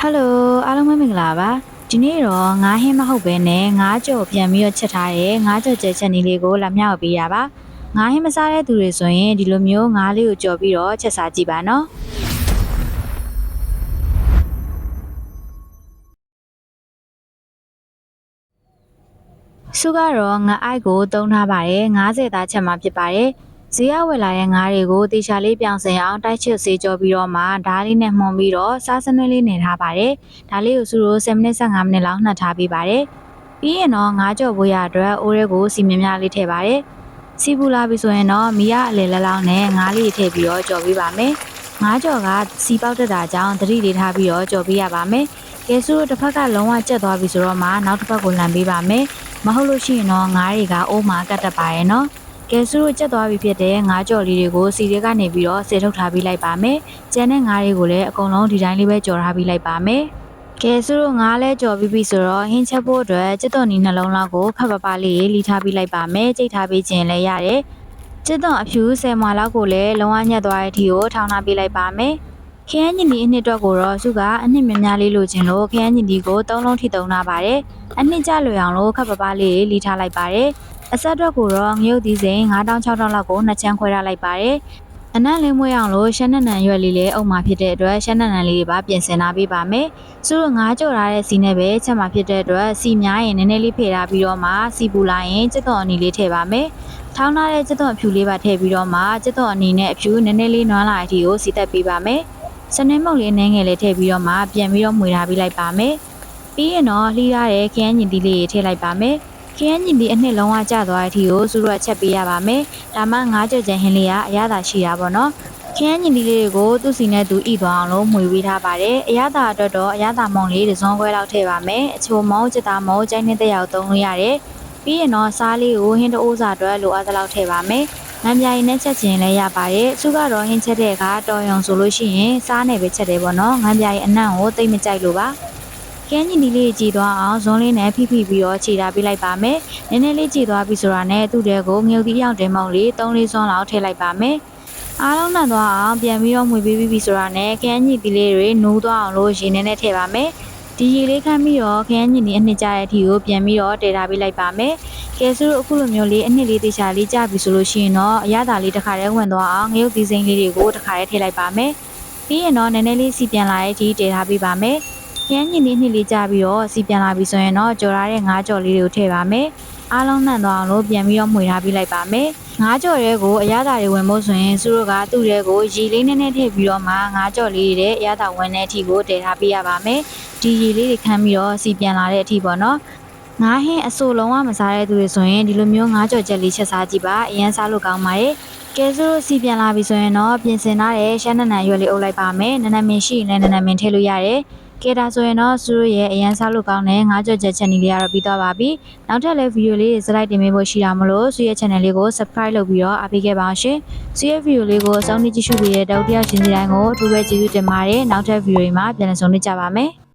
ဟယ်လိုအားလုံးပဲမင်္ဂလာပါဒီနေ့တော့ငါးဟင်းမဟုတ်ပဲနဲ့ငါးကြော်ပြန်ပြီးတော့ချက်ထားတဲ့ငါးကြော်ချက်ချက်နီးလေးကိုလာမြောက်ပေးရပါငါးဟင်းမစားတဲ့သူတွေဆိုရင်ဒီလိုမျိုးငါးလေးကိုကြော်ပြီးတော့ချက်စားကြည့်ပါနော်စုကတော့ငါအိုက်ကိုတုံးထားပါတယ်90သားချက်မှဖြစ်ပါတယ် ဈေးရဝယ်လာတဲ့ငါးတွေကိုတေချာလေးပြောင်းစင်အောင်တိုက်ချစ်စေးကြောပြီးတော့မှဓားလေးနဲ့မှုန်ပြီးတော့စားစနွေးလေးနေထားပါတယ်။ဒါလေးကိုစုလို့10မိနစ်15မိနစ်လောက်နှက်ထားပေးပါတယ်။ပြီးရင်တော့ငါးကြော်ဖို့ရအတွက်အိုးရဲကိုစီမြင်များလေးထည့်ပါတယ်။စီပူလာပြီဆိုရင်တော့မီရအလေလက်လောင်းနဲ့ငါးလေးထည့်ပြီးတော့ကြော်ပေးပါမယ်။ငါးကြော်ကစီပေါက်တက်တာကြောင့်သတိလေးထားပြီးတော့ကြော်ပေးရပါမယ်။ကဲစုတို့တစ်ဖက်ကလုံးဝကျက်သွားပြီဆိုတော့မှနောက်တစ်ဖက်ကိုလှန်ပေးပါမယ်။မဟုတ်လို့ရှိရင်တော့ငါးတွေကအိုးမှာကတ်တက်ပါရဲ့နော်။ ကဲစုတို့ကြက်သွားပြီဖြစ်တဲ့ငါးကြော်လေးတွေကိုစီတွေကနေပြီးတော့ဆေထုတ်ထားပြီးလိုက်ပါမယ်။ကျန်တဲ့ငါးတွေကိုလည်းအကုန်လုံးဒီတိုင်းလေးပဲကြော်ထားပြီးလိုက်ပါမယ်။ကဲစုတို့ငါးလဲကြော်ပြီးပြီဆိုတော့ဟင်းချက်ဖို့အတွက်ကြက်တော်နီနှလုံးလောက်ကိုဖတ်ပပလေးလီထားပြီးလိုက်ပါမယ်။ကြိတ်ထားပြီးခြင်းလည်းရတယ်။ကြက်တော်အဖြူ10မွာလောက်ကိုလည်းလုံးဝညက်သွားတဲ့အထိကိုထောင်းထားပြီးလိုက်ပါမယ်။ခရမ်းညင်ဒီအနှစ်အတွက်ကိုတော့စုကအနှစ်များများလေးလိုချင်လို့ခရမ်းညင်ဒီကို၃လုံးထိသုံးထားပါတယ်။အနှစ်ကျလွယ်အောင်လို့ခပ်ပပလေးလီထားလိုက်ပါတယ်။ အဆက်အတွက်ကိုတော့ငရုတ်သီးစိန်9000 6000လောက်ကိုနှစ်ချမ်းခွဲထားလိုက်ပါတယ်။အနံ့လေးမွေးအောင်လို့ရှမ်းနံနံရွက်လေးလေးအုပ်မှာဖြစ်တဲ့အတွက်ရှမ်းနံနံလေးတွေပါပြင်ဆင်ထားပေးပါမယ်။စုတို့ငါးကြော်ထားတဲ့စီနဲ့ပဲချက်မှာဖြစ်တဲ့အတွက်စီများရင်နည်းနည်းလေးဖယ်ထားပြီးတော့မှစီပူလာရင်စက်တော်အနီလေးထည့်ပါမယ်။ထောင်းထားတဲ့စက်တော်အဖြူလေးပါထည့်ပြီးတော့မှစက်တော်အနီနဲ့အဖြူနည်းနည်းလေးနွမ်းလာတဲ့အထိကိုစီတက်ပေးပါမယ်။စနေမုတ်လေးနည်းငယ်လေးထည့်ပြီးတော့မှပြန်ပြီးတော့မှွေထားပေးလိုက်ပါမယ်။ပြီးရင်တော့လှီးရတဲ့ခရမ်းညင်တီလေးတွေထည့်လိုက်ပါမယ်။ ခရမ်းညင်ဒီအနှစ်လုံးဝကျသွားတဲ့အထိကိုစုတော့ချက်ပေးရပါမယ်။ဒါမှငါးကြက်ချင်ဟင်းလေးကအရသာရှိတာပေါ့နော်။ခရမ်းညင်ဒီလေးတွေကိုသူ့စီနဲ့သူဣသွားအောင်လို့မှွေပေးထားပါတယ်။အရသာအတွက်တော့အရသာမုံလေးတစ်စုံခွဲလောက်ထည့်ပါမယ်။အချိုမုံချက်သားမုံကျိုင်းနေတဲ့ရောက်သုံးလို့ရတယ်။ပြီးရင်တော့စားလေးကိုဟင်းတအိုးစာအတွက်လိုအပ်သလောက်ထည့်ပါမယ်။ငမ်းပြားရင်နဲ့ချက်ချင်းလည်းရပါတယ်။စုကတော့ဟင်းချက်တဲ့အခါတော်ရုံဆိုလို့ရှိရင်စားနေပဲချက်တယ်ပေါ့နော်။ငမ်းပြားရင်အနံ့ကိုတိတ်မကြိုက်လို့ပါ။ ကဲညင်ဒီလေးကြည်သွားအောင်ဇွန်းလေးနဲ့ဖိဖိပြီးတော့ခြေထားပေးလိုက်ပါမယ်။နည်းနည်းလေးကြည်သွားပြီဆိုတာနဲ့သူ့တဲကိုငုတ်သီးရောက်တင်မောင်လေး၃လေးစွန်းလောက်ထည့်လိုက်ပါမယ်။အားလုံးနှံသွားအောင်ပြန်ပြီးတော့မှွေပေးပြီးပြီဆိုတာနဲ့ကဲညင်ဒီလေးတွေနိုးသွားအောင်လို့ရေနဲ့နဲ့ထည့်ပါမယ်။ဒီရေလေးခမ်းပြီးတော့ခရမ်းညင်ဒီအနှစ်ကျတဲ့အထိကိုပြန်ပြီးတော့တည်ထားပေးလိုက်ပါမယ်။ကဲဆိုတော့အခုလိုမျိုးလေးအနှစ်လေးတေချာလေးကြပြီဆိုလို့ရှိရင်တော့အရသာလေးတစ်ခါတည်းဝင်သွားအောင်ငရုတ်သီးစိမ့်လေးတွေကိုတစ်ခါတည်းထည့်လိုက်ပါမယ်။ပြီးရင်တော့နည်းနည်းလေးစီပြန်လာတဲ့အထိတည်ထားပေးပါမယ်။ ခရမ်းညင်လေးနှစ်လေးကြပြီးတော့စီပြန်လာပြီဆိုရင်တော့ကြော်ရတဲ့ငါးကြော်လေးတွေကိုထည့်ပါမယ်။အားလုံးနှံ့သွားအောင်လို့ပြန်ပြီးတော့မှွေထားပေးလိုက်ပါမယ်။ငါးကြော်တွေကိုအရသာတွေဝင်ဖို့ဆိုရင်စုတို့ကသူ့တွေကိုရေလေးနည်းနည်းထည့်ပြီးတော့မှငါးကြော်လေးတွေတဲ့အရသာဝင်တဲ့အထိကိုတည်ထားပေးရပါမယ်။ဒီရေလေးတွေခမ်းပြီးတော့စီပြန်လာတဲ့အထိပေါ့နော်။ငါးဟင်းအစိုးလုံးဝမစားတဲ့သူတွေဆိုရင်ဒီလိုမျိုးငါးကြော်ချက်လေးချက်စားကြည့်ပါအရင်စားလို့ကောင်းပါတယ်။ကဲဆိုစီပြန်လာပြီဆိုရင်တော့ပြင်ဆင်ထားတဲ့ရှမ်းနံနံရွက်လေးအုပ်လိုက်ပါမယ်။နံနံမင်ရှိရင်လည်းနံနံမင်ထည့်လို့ရတယ်။ ကဲဒါဆိုရင်တော့စုတို့ရဲ့အရန်စားလို့ကောင်းတဲ့ငါးကြော်ချက်ချက်နီလေးကတော့ပြီးသွားပါပြီ။နောက်ထပ်လည်းဗီဒီယိုလေးတွေစလိုက်တင်ပေးဖို့ရှိတာမလို့စုရဲ့ channel လေးကို subscribe လုပ်ပြီးတော့အားပေးခဲ့ပါအောင်ရှင်။စုရဲ့ဗီဒီယိုလေးကိုအဆုံးထိကြည့်ရှုပေးတဲ့တောက်တယောက်ချင်းစီတိုင်းကိုအထူးပဲကျေးဇူးတင်ပါတယ်။နောက်ထပ်ဗီဒီယိုတွေမှာပြန်လည်ဆုံတွေ့ကြပါမယ်။